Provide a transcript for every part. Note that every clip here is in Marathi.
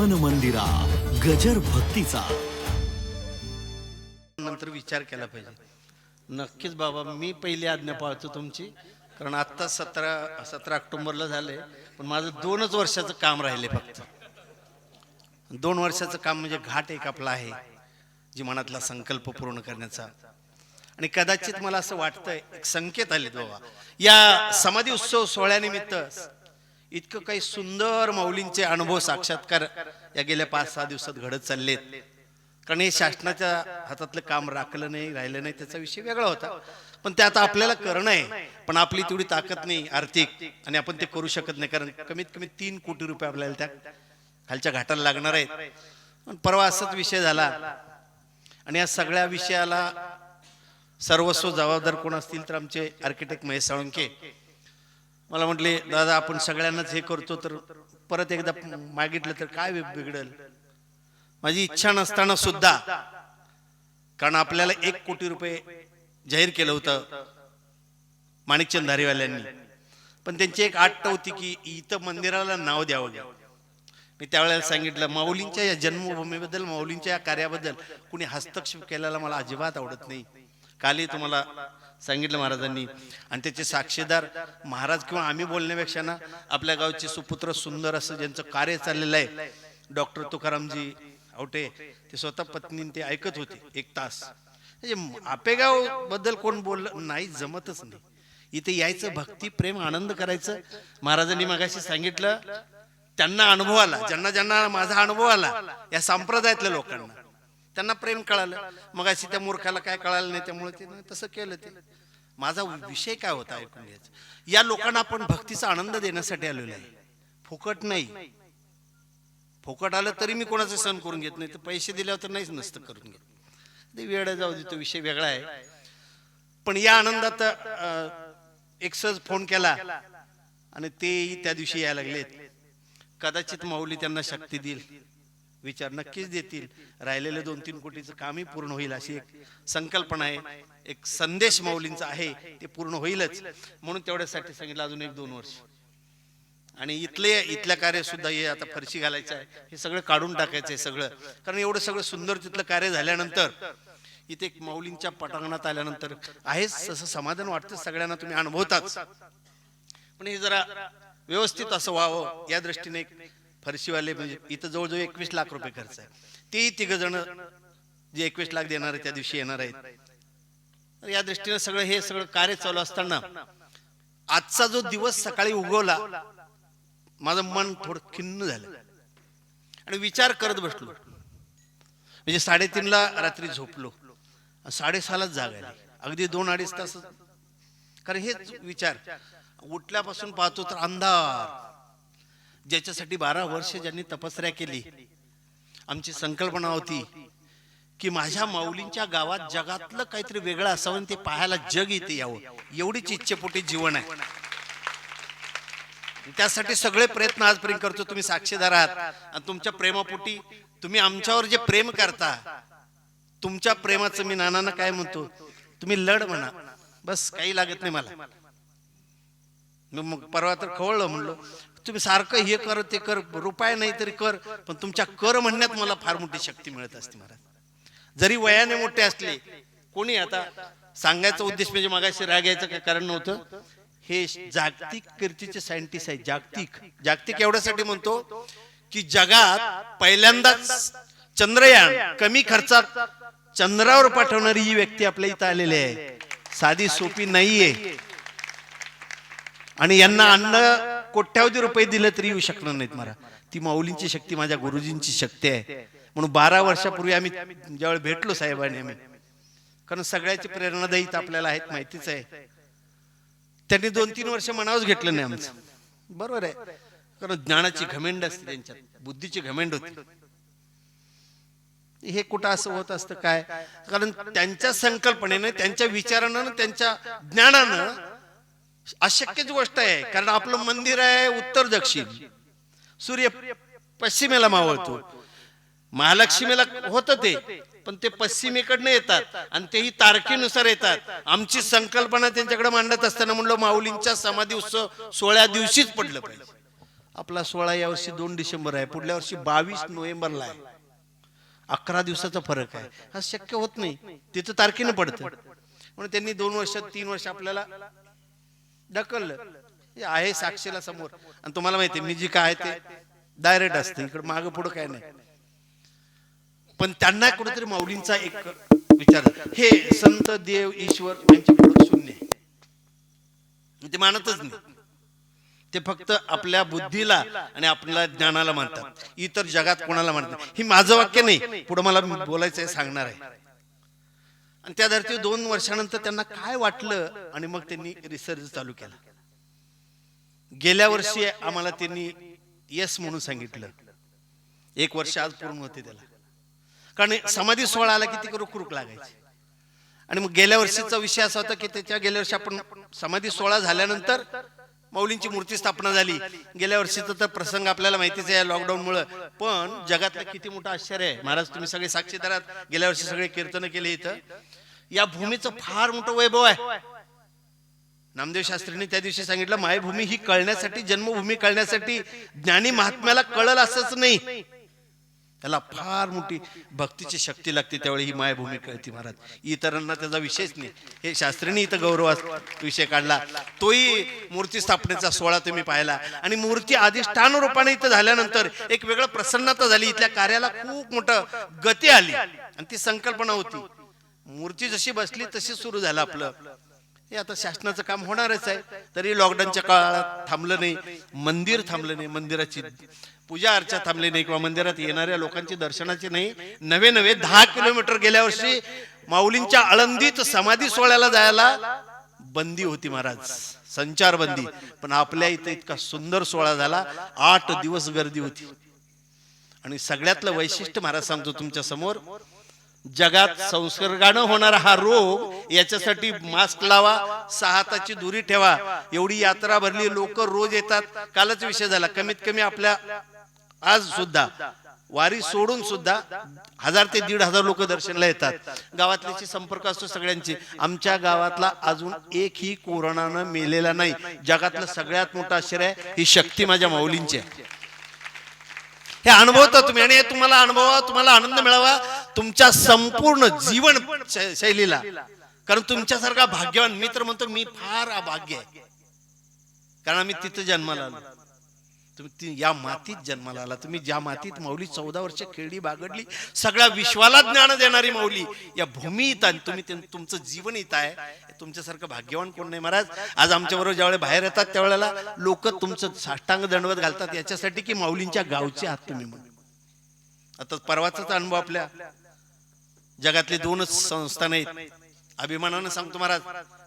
मन मंदिरा गजर भक्तीचा. नंतर विचार केला पाहिजे. नक्कीच बाबा मी पहिली आज्ञा पाळतो तुमची. कारण आत्ता सतरा सतरा ऑक्टोबरला झालंय पण माझं दोनच वर्षाचं काम राहिले फक्त. दोन वर्षाचं काम म्हणजे घाट एक आपला आहे जी मनातला संकल्प पूर्ण करण्याचा. आणि कदाचित मला असं वाटतंय एक संकेत आले बाबा. या समाधी उत्सव सोहळ्यानिमित्त इतकं काही सुंदर माऊलींचे अनुभव साक्षात्कार या गेल्या पाच सहा दिवसात घडत चाललेत. कारण हे शासनाच्या हातातलं काम राखलं नाही राहिलं नाही त्याचा विषय वेगळा होता. पण ते आता आपल्याला करणं आहे. पण आपली तेवढी ताकद नाही आर्थिक. आणि आपण ते करू शकत नाही. कारण कमीत कमी तीन कोटी रुपये आपल्याला त्या खालच्या घाटाला लागणार आहेत. पण परवा असाच विषय झाला. आणि या सगळ्या विषयाला सर्वस्व जबाबदार कोण असतील तर आमचे आर्किटेक्ट महेश साळुंके. मला म्हटले दादा आपण सगळ्यांनाच हे करतो तर परत एकदा मागितलं तर काय बिघडल? माझी इच्छा नसताना सुद्धा कारण आपल्याला एक कोटी रुपये जाहीर केलं होतं माणिकचंद धारीवाल्यांनी पण त्यांची एक आठ होती की इथं मंदिराला नाव द्यावं मी त्यावेळेला सांगितलं माऊलींच्या या जन्मभूमीबद्दल माऊलींच्या या कार्याबद्दल कुणी हस्तक्षेप केलेला मला अजिबात आवडत नाही. कालही तुम्हाला सांगितलं महाराजांनी. आणि त्याचे साक्षीदार महाराज किंवा आम्ही बोलण्यापेक्षा ना आपल्या गावचे सुपुत्र सुंदर असं ज्यांचं कार्य चाललेलं आहे डॉक्टर तुकारामजी आवटे ते स्वतः पत्नी ते ऐकत होते एक तास. म्हणजे आपेगावबद्दल कोण बोललं नाही जमतच नाही. इथे यायचं भक्ती प्रेम आनंद करायचं. महाराजांनी मागाशी सांगितलं त्यांना अनुभव आला ज्यांना ज्यांना माझा अनुभव आला या संप्रदायातल्या लोकांना. त्यांना प्रेम कळालं. मग अशी त्या मूर्खाला काय कळालं नाही त्यामुळे ते तसं केलं ते. माझा विषय काय होता ऐकून घ्यायचा? या लोकांना आपण भक्तीचा आनंद देण्यासाठी आलेलो आहे. फुकट नाही. फुकट आलं तरी मी कोणाचं सण करून घेत नाही. तर पैसे दिल्यावर तर नाहीच नसतं करून घेत. ते वेळ जाऊ दे तो विषय वेगळा आहे. पण या आनंदात एक सहज फोन केला आणि तेही त्या दिवशी यायला लागलेत. कदाचित माऊली त्यांना शक्ती देईल. विचार नक्कीच देतील. राहिलेले दोन तीन कोटीचं कामही पूर्ण होईल अशी एक संकल्पना आहे. एक संदेश माऊलींचा आहे. ते पूर्ण होईलच. म्हणून तेवढ्यासाठी सांगितलं अजून एक दोन वर्ष. आणि इथले इथल्या कार्य सुद्धा हे आता फरशी घालायचं आहे. हे सगळं काढून टाकायचं आहे सगळं. कारण एवढं सगळं सुंदर तिथलं कार्य झाल्यानंतर इथे एक माऊलींच्या पटांगणात आल्यानंतर आहेच असं समाधान वाटतं सगळ्यांना तुम्ही अनुभवताच पण हे जरा व्यवस्थित असं व्हावं या दृष्टीने फरशीवाले म्हणजे इथं जवळजवळ एकवीस लाख रुपये खर्च आहे. तेही तिघ जण जे एकवीस लाख देणार आहे त्या दिवशी येणार आहेत. तर या दृष्टीने सगळं हे सगळं कार्य चालू असताना आजचा जो दिवस सकाळी उगवला माझं मन थोडं खिन्न झालं. आणि विचार करत बसलो. म्हणजे साडेतीनला रात्री झोपलो. साडेसहालाच जाग आली. अगदी दोन अडीच तास कारण हेच विचार. उठल्यापासून पाहतो तर अंधार. ज्याच्यासाठी बारा वर्ष ज्यांनी तपसऱ्या केली. आमची संकल्पना होती की माझ्या माऊलींच्या गावात जगातलं काहीतरी वेगळं असावं आणि ते पाहायला जग इथे यावं. एवढीच इच्छेपोटी जीवन आहे. त्यासाठी सगळे प्रयत्न आजपर्यंत करतो. तुम्ही साक्षीदार आहात. आणि तुमच्या प्रेमापोटी तुम्ही आमच्यावर जे प्रेम करता तुमच्या प्रेमाचं मी नानांना काय म्हणतो? तुम्ही लढ म्हणा. बस काही लागत नाही मला. मग मग परवा तर खवळलं म्हणलो. तुम्ही सारखं हे कर ते कर रुपये नाही तरी कर पण तुमच्या कर म्हणण्यात मला फार मोठी शक्ती मिळत असते महाराज. जरी वयाने मोठे असले कोणी आता सांगायचा उद्देश म्हणजे मागाशी राग यायचं काय कारण नव्हतं. हे जागतिक कीर्तीचे सायंटिस्ट आहेत जागतिक. जागतिक एवढ्यासाठी म्हणतो की जगात पहिल्यांदाच चंद्रयान कमी खर्चात चंद्रावर पाठवणारी ही व्यक्ती आपल्या इथं आलेली आहे. साधी सोपी नाहीये. आणि यांना अन्न कोट्यावधी रुपये दिले तरी येऊ शकणार नाहीत मला ती माऊलींची शक्ती माझ्या गुरुजींची शक्ती आहे. म्हणून बारा वर्षापूर्वी आम्ही ज्यावेळी भेटलो साहेबांनी आम्ही. कारण सगळ्याची प्रेरणादायी तर आपल्याला आहेत माहितीच आहे. त्यांनी दोन तीन वर्ष मनावच घेतलं नाही आमचं. बरोबर आहे. कारण ज्ञानाची घमेंड असते त्यांच्यात बुद्धीची घमेंड होती. हे कुठं असं होत असतं काय? कारण त्यांच्या संकल्पनेनं त्यांच्या विचारानं त्यांच्या ज्ञानानं अशक्यच गोष्ट आहे कारण आपलं मंदिर आहे उत्तर दक्षिण. सूर्य पश्चिमेला मावळतो. महालक्ष्मीला होत ते पण ते पश्चिमेकडनं येतात आणि तेही तारखेनुसार येतात. आमची संकल्पना त्यांच्याकडे मांडत असताना म्हणलं माऊलींच्या समाधी उत्सव सोळा दिवशीच पडलं पाहिजे. आपला सोळा यावर्षी दोन डिसेंबर आहे. पुढल्या वर्षी बावीस नोव्हेंबरला आहे. अकरा दिवसाचा फरक आहे. हा शक्य होत नाही. तिथं तारखेनं पडतं. म्हणून त्यांनी दोन वर्ष तीन वर्ष आपल्याला ढकललं. हे आहे साक्षीला समोर. आणि तुम्हाला माहिती मी जी काय ते डायरेक्ट असते. इकडे मागं पुढं काय नाही. पण त्यांना कुठेतरी माऊलींचा एक विचार. हे संत देव ईश्वर यांच्या पुढे शून्य ते मानतच नाही. ते फक्त आपल्या बुद्धीला आणि आपल्या ज्ञानाला मानतात. इतर जगात कोणाला मानतात ही माझं वाक्य नाही. पुढे मला बोलायचं आहे. सांगणार आहे. आणि त्या धर्ती दोन वर्षानंतर त्यांना काय वाटलं आणि मग त्यांनी रिसर्च चालू केला. गेल्या वर्षी आम्हाला त्यांनी येस म्हणून सांगितलं. एक वर्ष आज पूर्ण होते त्याला. कारण समाधी सोहळा आला की रुख रुखरुख आणि मग गेल्या वर्षीचा विषय असा होता की त्याच्या गेल्या वर्षी आपण समाधी सोहळा झाल्यानंतर माऊलींची मूर्ती स्थापना झाली. गेल्या वर्षीचा तर प्रसंग आपल्याला माहितीच आहे लॉकडाऊनमुळं पण जगातलं किती मोठं आश्चर्य आहे. महाराज तुम्ही सगळे साक्षीदार गेल्या वर्षी सगळे कीर्तन केले इथं. या भूमीचं फार मोठं वैभव आहे. नामदेव शास्त्रींनी त्या दिवशी सांगितलं मायभूमी ही कळण्यासाठी जन्मभूमी कळण्यासाठी ज्ञानी महात्म्याला कळल असंच नाही. त्याला फार मोठी भक्तीची शक्ती लागते त्यावेळी ही मायभूमी कळती महाराज. इतरांना त्याचा विषयच नाही. हे शास्त्रींनी इथं गौरव विषय काढला. तोही मूर्ती स्थापनेचा सोहळा तुम्ही पाहिला. आणि मूर्ती अधिष्ठान रूपाने इथं झाल्यानंतर एक वेगळं प्रसन्नता झाली. इथल्या कार्याला खूप मोठं गती आली. आणि ती संकल्पना होती. मूर्ती जशी बसली तशी सुरू झालं आपलं. हे आता शासनाचं काम होणारच आहे. तरी लॉकडाऊनच्या काळात थांबलं नाही. मंदिर थांबलं नाही. मंदिराची पूजा अर्चा थांबली नाही किंवा मंदिरात येणाऱ्या लोकांची दर्शनाची नाही. नवे नवे दहा किलोमीटर गेल्या वर्षी माऊलींच्या आळंदीत समाधी सोहळ्याला जायला बंदी होती महाराज. संचार बंदी पण आपल्या इथं इतका सुंदर सोहळा झाला. आठ दिवस गर्दी होती. आणि सगळ्यातलं वैशिष्ट्य महाराज सांगतो तुमच्यासमोर जगात संसर्गानं होणारा हा रोग याच्यासाठी मास्क लावा सहा हाताची दुरी ठेवा. एवढी यात्रा भरली लोक रोज येतात. कालच विषय झाला. कमीत कमी आपल्या आज सुद्धा. वारी सोडून सुद्धा हजार ते दीड हजार लोक दर्शनला येतात. गावातल्याची संपर्क असतो सगळ्यांची आमच्या गावातला अजून एकही कोरोनानं मेलेला नाही. जगातलं सगळ्यात मोठं आश्चर्य ही शक्ती माझ्या माऊलींची आहे. हे अनुभवता तुम्ही आणि हे तुम्हाला अनुभवा तुम्हाला आनंद मिळावा तुमच्या संपूर्ण जीवन शै- शैलीला. कारण तुमच्यासारखा भाग्यवान मित्र म्हणतो मी फार अभाग्य आहे. कारण आम्ही तिथं जन्माला आलो. तुम्ही ती- या मातीत जन्माला आला. तुम्ही ज्या मातीत माऊली चौदा वर्ष खेळली बागडली सगळ्या विश्वाला ज्ञान देणारी माऊली. या भूमी इथं आणि तुम्ही तुमचं जीवन इथं आहे. तुमच्यासारखं भाग्यवान कोण नाही महाराज? आज आमच्या बरोबर ज्यावेळेला बाहेर येतात त्यावेळेला लोक तुमचं साष्टांग दंडवत घालतात. याच्यासाठी की माऊलींच्या गावचे आहात तुम्ही म्हणून. आता परवाचाच अनुभव आपल्या. जगातले दोनच संस्थान आहेत. अभिमानानं सांगतो महाराज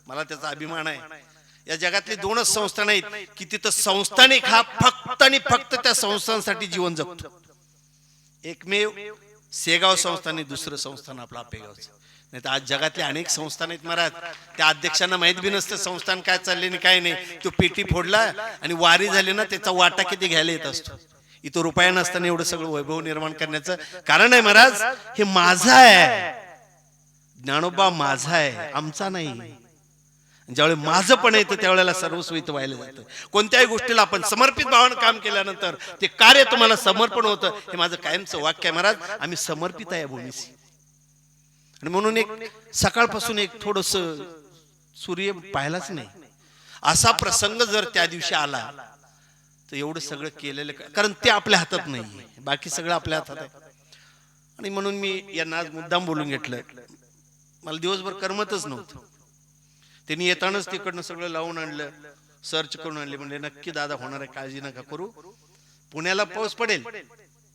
मला त्याचा अभिमान आहे. या जगातली दोनच संस्थान आहेत की तिथं संस्थानिक हा फक्त आणि फक्त त्या संस्थांसाठी जीवन जगतो. एकमेव सेगाव संस्थान दुसरं संस्थान आपलं आपेगावचं नाही तर आज जगातले अनेक संस्थान आहेत महाराज. त्या अध्यक्षांना माहीत बी नसतं संस्थान काय चालले आणि काय नाही. तो पेटी फोडला आणि वारी झाली ना त्याचा वाटा किती घ्यायला येत असतो? इथं रुपया नसताना एवढं सगळं वैभव निर्माण करण्याचं कारण आहे महाराज हे माझं आहे. ज्ञानोबा माझा आहे. आमचा नाही. ज्यावेळी माझं पण येतं त्यावेळेला सर्वस्वित व्हायला जातं. कोणत्याही गोष्टीला आपण समर्पित भावानं काम केल्यानंतर ते कार्य तुम्हाला समर्पण होतं. हे माझं कायमचं वाक्य आहे महाराज. आम्ही समर्पित आहे या भूमीशी. आणि म्हणून एक सकाळपासून एक थोडस सूर्य पाहिलाच नाही. असा प्रसंग जर त्या दिवशी आला तर एवढं सगळं केलेलं कारण ते आपल्या हातात नाही. बाकी सगळं आपल्या हातात आहे. आणि म्हणून मी यांना आज मुद्दाम बोलून घेतलं. मला दिवसभर करमतच नव्हतं. त्यांनी येतानाच तिकडनं सगळं लावून आणलं सर्च करून आणले. म्हणजे नक्की दादा होणार आहे काळजी नका करू. पुण्याला पाऊस पडेल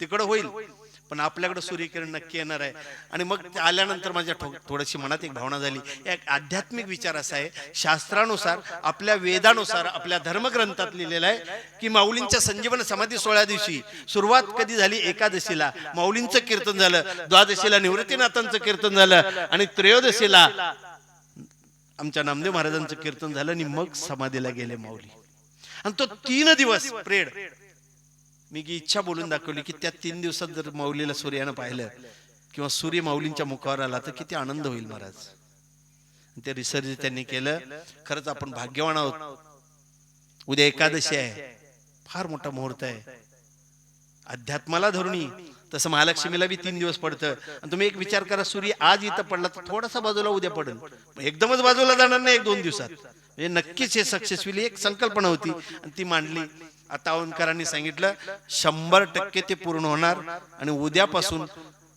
तिकडं होईल. पण आपल्याकडे सूर्यकिरण नक्की येणार आहे. आणि मग ते आल्यानंतर माझ्या थोडीशी मनात एक भावना झाली. एक आध्यात्मिक विचार असा आहे. शास्त्रानुसार आपल्या वेदानुसार आपल्या धर्मग्रंथात लिहिलेलं आहे की माऊलींच्या संजीवन समाधी सोळा दिवशी. सुरुवात कधी झाली? एकादशीला. माऊलींचं कीर्तन झालं. द्वादशीला निवृत्तीनाथांचं कीर्तन झालं. आणि त्रयोदशीला आमच्या नामदेव महाराजांचं कीर्तन झालं आणि मग समाधीला गेले माऊली. आणि तो तीन दिवस प्रेड. मी की इच्छा बोलून दाखवली की त्या तीन दिवसात जर माऊलीला सूर्यानं पाहिलं किंवा सूर्य माऊलींच्या मुखावर आला तर किती आनंद होईल महाराज. आणि ते रिसर्च त्यांनी केलं. खरंच आपण भाग्यवान आहोत. उद्या एकादशी आहे. फार मोठा मुहूर्त आहे. अध्यात्माला धरुणी. तसं महालक्ष्मीला बी तीन दिवस पडतं. आणि तुम्ही एक विचार करा सूर्य आज इथं पडला तर थोडासा बाजूला उद्या पडेल. पण एकदमच बाजूला जाणार नाही एक दोन दिवसात. म्हणजे नक्कीच हे सक्सेसफुली एक संकल्पना होती. आणि ती मांडली. आता औंधकरांनी सांगितलं शंभर टक्के ते पूर्ण होणार. आणि उद्यापासून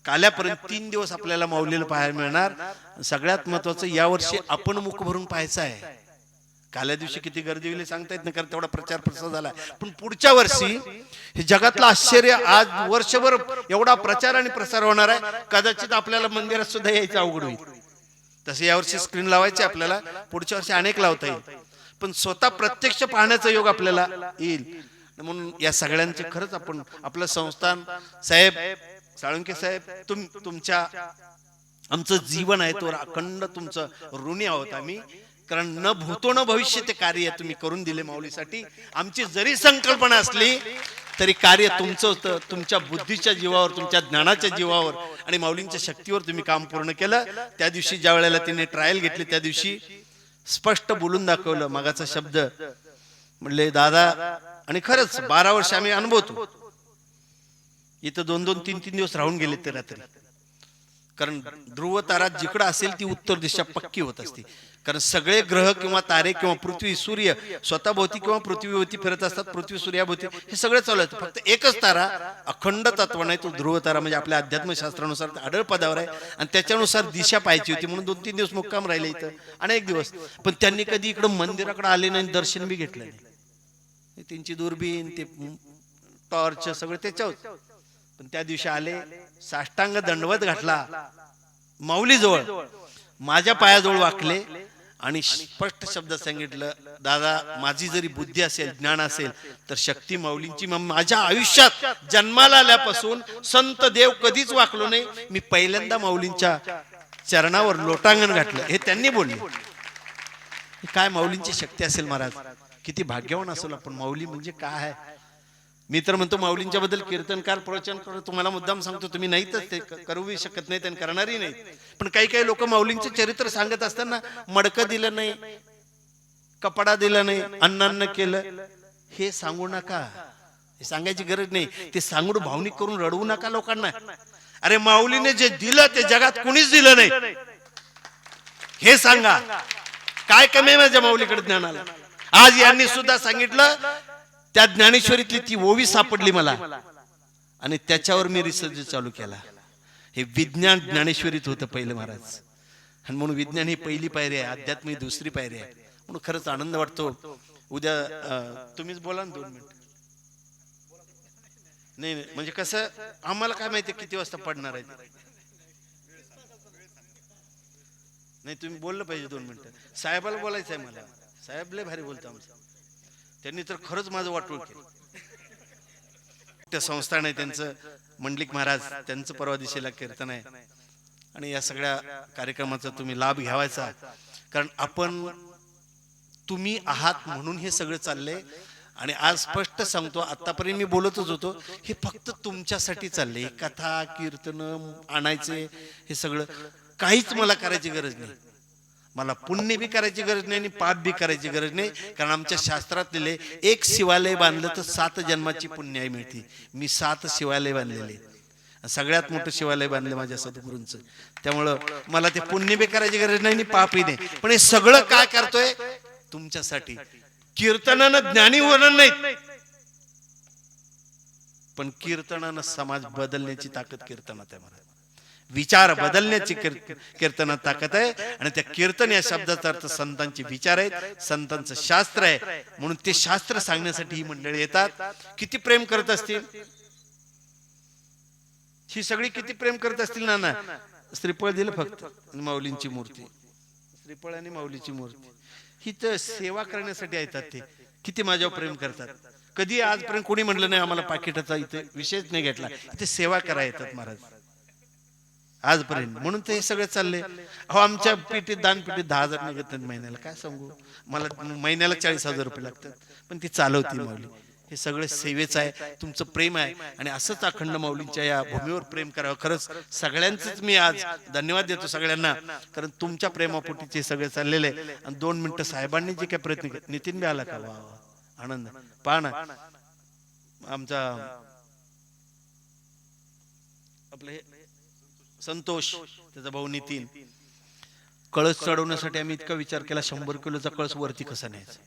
काल्यापर्यंत तीन दिवस आपल्याला माऊलीला पाहायला मिळणार. सगळ्यात महत्वाचं यावर्षी आपण मुख भरून पाहायचं आहे. काल्या दिवशी किती गर्दी होईल सांगता येत नाही कारण तेवढा प्रचार प्रसार झाला. पण पुढच्या वर्षी हे जगातलं आश्चर्य आज वर्षभर एवढा प्रचार आणि प्रसार होणार आहे. कदाचित आपल्याला मंदिरात सुद्धा यायचं अवघड होईल. तसे यावर्षी स्क्रीन लावायचे आपल्याला पुढच्या वर्षी अनेक लावता येईल. पण स्वतः प्रत्यक्ष पाहण्याचा योग आपल्याला येईल. म्हणून या सगळ्यांचे खरंच आपण आपलं संस्थान साहेब साळुंके साहेब तुम तुमच्या आमचं जीवन आहे तो अखंड तुमचं ऋणी आहोत आम्ही कारण न भूतो न भविष्य ते कार्य तुम्ही करून दिले माऊलीसाठी. आमची जरी संकल्पना असली तरी कार्य तुमचं होतं तुमच्या बुद्धीच्या जीवावर तुमच्या ज्ञानाच्या जीवावर आणि माऊलींच्या शक्तीवर तुम्ही काम पूर्ण केलं. त्या दिवशी ज्या वेळेला तिने ट्रायल घेतली त्या दिवशी स्पष्ट बोलून दाखवलं मागाचा शब्द. म्हणले दादा आणि खरंच बारा वर्ष आम्ही अनुभवतो. इथं दोन दोन तीन तीन दिवस राहून गेले ते रात्री. कारण ध्रुव तारा जिकडं असेल ती उत्तर दिशा पक्की होत असते. कारण सगळे ग्रह किंवा तारे किंवा पृथ्वी सूर्य स्वतःभोवती किंवा पृथ्वीभोवती फिरत असतात पृथ्वी सूर्याभोवती हे सगळं चालू आहे फक्त एकच तारा अखंड तत्व नाही तो ध्रुव तारा म्हणजे आपल्या अध्यात्मशास्त्रानुसार आढळ पदावर आहे. आणि त्याच्यानुसार दिशा पाहायची होती म्हणून दोन तीन दिवस मुक्काम राहिले इथं. अनेक दिवस. पण त्यांनी कधी इकडं मंदिराकडे आले नाही दर्शन बी घेतलं नाही. त्यांची दुर्बीन ते टॉर्च सगळं त्याच्यावर. पण त्या दिवशी आले साष्टांग दंडवत घातला. माऊलीजवळ. माझ्या पायाजवळ वाकले. आणि स्पष्ट शब्द सांगितलं दादा माझी जरी बुद्धी असेल ज्ञान असेल तर शक्ती माऊलींची मग माझ्या आयुष्यात जन्माला आल्यापासून संत देव कधीच वाकलो नाही. मी पहिल्यांदा माऊलींच्या चरणावर लोटांगण घातलं. हे त्यांनी बोलले. काय माऊलींची शक्ती असेल महाराज? किती भाग्यवान असेल आपण. माऊली म्हणजे काय आहे? मी तर म्हणतो माऊलींच्या बद्दल कीर्तनकार प्रवचन करू तुम्हाला मुद्दाम सांगतो तुम्ही नाहीतच ते करूही शकत नाही आणि करणारही नाही पण काही काही लोक माऊलींचे चरित्र सांगत असताना मडकं दिलं नाही कपडा दिला नाही अन्नान्न केलं. हे सांगू नका. हे सांगायची गरज नाही. ते सांगून भावनिक करून रडवू नका लोकांना. अरे माऊलीने जे दिलं ते जगात कुणीच दिलं नाही. हे सांगा. काय कमी आहे माझ्या माऊलीकडे ज्ञानाला? आज यांनी सुद्धा सांगितलं त्या ज्ञानेश्वरीतली ती ओवी सापडली मला. आणि त्याच्यावर मी रिसर्च चालू केला. हे विज्ञान ज्ञानेश्वरीत होतं पहिलं महाराज. आणि म्हणून विज्ञान ही पहिली पायरी आहे अध्यात्म ही दुसरी पायरी आहे. म्हणून खरंच आनंद वाटतो. उद्या तुम्हीच बोला ना दोन मिनिट. नाही नाही म्हणजे कसं आम्हाला काय माहिती किती वाजता पडणार आहे नाही तुम्ही बोललं पाहिजे दोन मिनिटं. साहेबाला बोलायचं आहे मला. साहेब लय भारी बोलतो आमचं. त्यांनी तर खरंच माझं वाटोळ केलं. त्या संस्थान आहे त्यांचं मंडलिक महाराज त्यांचं परवा दिशेला कीर्तन आहे. आणि या सगळ्या कार्यक्रमाचा तुम्ही लाभ घ्यावायचा. कारण आपण तुम्ही आहात म्हणून हे सगळं चाललंय. आणि आज स्पष्ट सांगतो आतापर्यंत मी बोलतच होतो हे फक्त तुमच्यासाठी चाललंय. कथा कीर्तन आणायचे हे सगळं. काहीच मला करायची गरज नाही. मला पुण्य बी करायची गरज नाही आणि पाप बी करायची गरज नाही. कारण आमच्या शास्त्रात लिहिले एक शिवालय बांधलं तर सात जन्माची पुण्याई मिळते. मी सात शिवालय बांधलेले. सगळ्यात मोठं शिवालय बांधले माझ्या सद्गुरूंचं. त्यामुळं मला ते पुण्य बी करायची गरज नाही आणि पापही नाही. पण हे सगळं काय करतोय? तुमच्यासाठी. कीर्तनानं ज्ञानी होणार नाही पण कीर्तनानं समाज बदलण्याची ताकद कीर्तनात आहे मला. विचार बदलण्याची कीर्त- कीर्तनात ताकद आहे आणि त्या कीर्तन या शब्दाचा अर्थ संतांचे विचार आहेत संतांचं शास्त्र आहे. म्हणून ते शास्त्र सांगण्यासाठी ही मंडळी येतात. किती प्रेम करत असतील? ही सगळी किती प्रेम करत असतील ना ना श्रीफळ दिलं फक्त माऊलींची मूर्ती. श्रीफळ आणि माऊलीची मूर्ती. ही तर सेवा करण्यासाठी येतात ते. किती माझ्यावर प्रेम करतात? कधी आजपर्यंत कोणी म्हटलं नाही आम्हाला पाकिटाचा इथे विषयच नाही घेतला. इथे सेवा करा येतात महाराज. आजपर्यंत. म्हणून ते हे सगळं चाललंय अहो आमच्या पेटीत दान पेटीत दहा हजार निघत नाहीत महिन्याला. काय सांगू? मला महिन्याला चाळीस हजार रुपये लागतात. पण ती चालवती माऊली. हे सगळं सेवेचं आहे. तुमचं प्रेम आहे. आणि असंच अखंड माऊलींच्या या भूमीवर प्रेम करावं. खरंच सगळ्यांचंच मी आज धन्यवाद देतो सगळ्यांना. कारण तुमच्या प्रेमापोटी ते सगळे चाललेले आहे. आणि दोन मिनिटं साहेबांनी जे काय प्रयत्न केले नितीन बी आला का? वा. आनंद. पहा ना. आमचा आपलं हे संतोष त्याचा भाऊ नितीन. कळस चढवण्यासाठी आम्ही इतका विचार केला शंभर किलोचा कळस वरती कसा न्यायचा.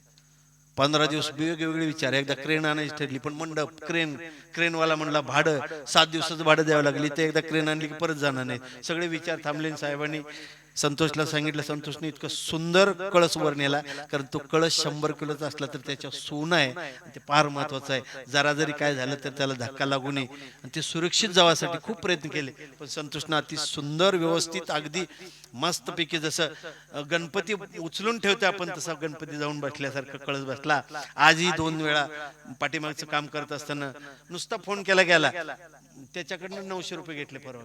पंधरा दिवस वेगवेगळे विचार एकदा क्रेन आणायची ठरली पण मंडप क्रेन. क्रेनवाला म्हणला भाडं सात दिवसाचं भाडं द्यावं लागली ते एकदा क्रेन आणली की परत जाणार नाही सगळे विचार थांबले साहेबांनी. संतोषला सांगितलं संतोषने इतकं सुंदर कळस वर नेला कारण तो कळस शंभर किलोचा असला तर त्याच्या सोनं आहे. ते फार महत्वाचं आहे. जरा जरी काय झालं तर त्याला धक्का लागू नये. आणि ते सुरक्षित जावासाठी खूप प्रयत्न केले. पण संतोषनं अति सुंदर व्यवस्थित अगदी मस्तपैकी जसं गणपती उचलून ठेवतो आपण तसा गणपती जाऊन बसल्यासारखं कळस बसला. आजही दोन वेळा पाठीमागचं काम करत असताना नुसता फोन केला गेला. त्याच्याकडनं नऊशे रुपये घेतले परवा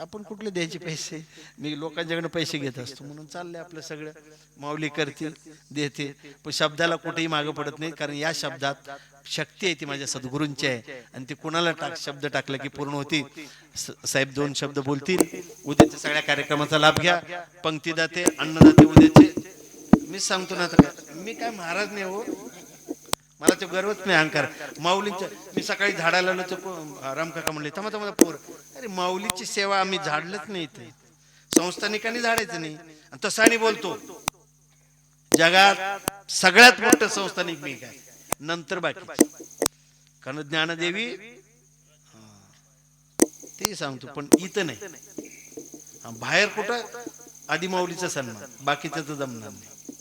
आपण कुठले द्यायचे पैसे? मी लोकांच्याकडे पैसे घेत असतो. म्हणून चाललंय आपलं सगळं. माऊली करतील देते. पण शब्दाला कुठेही मागं पडत नाही. कारण या शब्दात शक्ती आहे ती माझ्या सद्गुरूंची आहे. आणि ती कुणाला टाक शब्द टाकला की पूर्ण होती? स- साहेब दोन शब्द बोलतील. उद्याच्या सगळ्या कार्यक्रमाचा लाभ घ्या. पंक्तीदाते अन्नदाते उद्याचे. मी सांगतो ना आता मी काय महाराज नाही हो. मला तो गर्वच नाही अहंकार. माऊलींच्या मी सकाळी झाडाला आलो तर रामकाका म्हणले थांबा थांबा पोर. अरे माऊलीची सेवा आम्ही झाडलंच नाही इथे. संस्थानिकांनी झाडायचं नाही. आणि तसं आणि बोलतो. जगात सगळ्यात मोठं संस्थानिक मी काय नंतर बाकी. कारण ज्ञानदेवी ते सांगतो पण इथं नाही. बाहेर कुठं? आधी माऊलीचा सन्मान. बाकीचं तर जमणार नाही.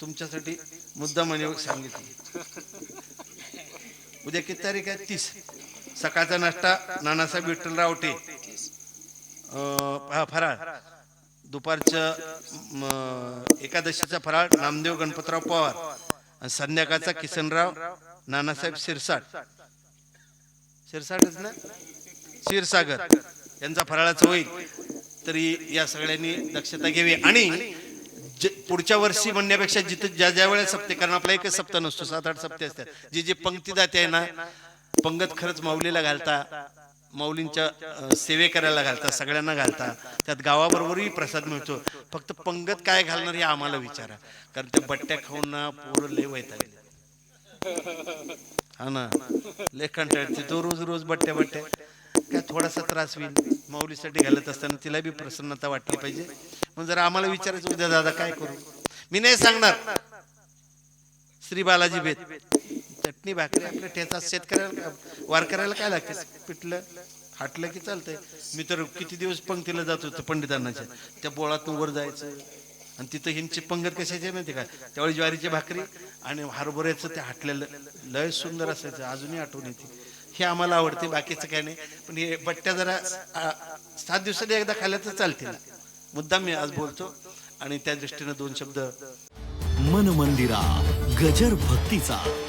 तुमच्यासाठी मुद्दा म्हणे सांगितलं. उद्या किती तारीख आहे? तीस. सकाळचा नाश्ता नानासाहेब विठ्ठल रावटे हा फराळ. दुपारचं एकादशीचा फराळ नामदेव गणपतराव पवार. आणि संध्याकाळचा किसनराव नानासाहेब शिरसाट. शिरसाटच ना? क्षीरसागर. यांचा फराळाचं होईल. तरी या सगळ्यांनी दक्षता घ्यावी. आणि पुढच्या वर्षी म्हणण्यापेक्षा जिथं ज्या ज्या वेळेस सप्ते कारण आपला एकच सप्ताह नसतो सात आठ सप्ते असतात. जे जे पंक्तीदाते आहे ना पंगत खरंच माऊलीला घालता माऊलींच्या सेवे करायला घालता सगळ्यांना घालता. त्यात गावाबरोबरही प्रसाद मिळतो. फक्त पंगत काय घालणार हे आम्हाला विचारा. कारण त्या बट्ट्या खाऊन ना पोरं लय वैतागले. हा ना? लय कंटाळते. तो रोज रोज बट्ट्या बट्ट्या. काय थोडासा त्रास होईल. माऊलीसाठी घालत असताना तिला बी प्रसन्नता वाटली पाहिजे. मग जर आम्हाला विचारायचं उद्या दादा काय करू? मी नाही सांगणार. श्री बालाजी बेत चटणी भाकरी आपल्या ठेचा शेतकऱ्याला वार करायला काय लागते? पिठलं? हाटलं की चालतंय. मी तर किती दिवस पंक्तीला जात होतो पंडितांनाच्या. त्या बोळातून वर जायचं. आणि तिथं ह्यांची पंगत कशाची माहिती का? त्यावेळी ज्वारीची भाकरी आणि हरभऱ्याचं ते हाटलेलं. लय सुंदर असायचं. अजूनही आठवण येते. हे आम्हाला आवडते. बाकीचं काय नाही. पण हे बट्ट्या जरा सात दिवसात एकदा खाल्ल्या तर चालतील. मुद्दाम मी आज बोलतो. आणि त्या दृष्टीनं दोन शब्द. मन मंदिरा गजर भक्तीचा.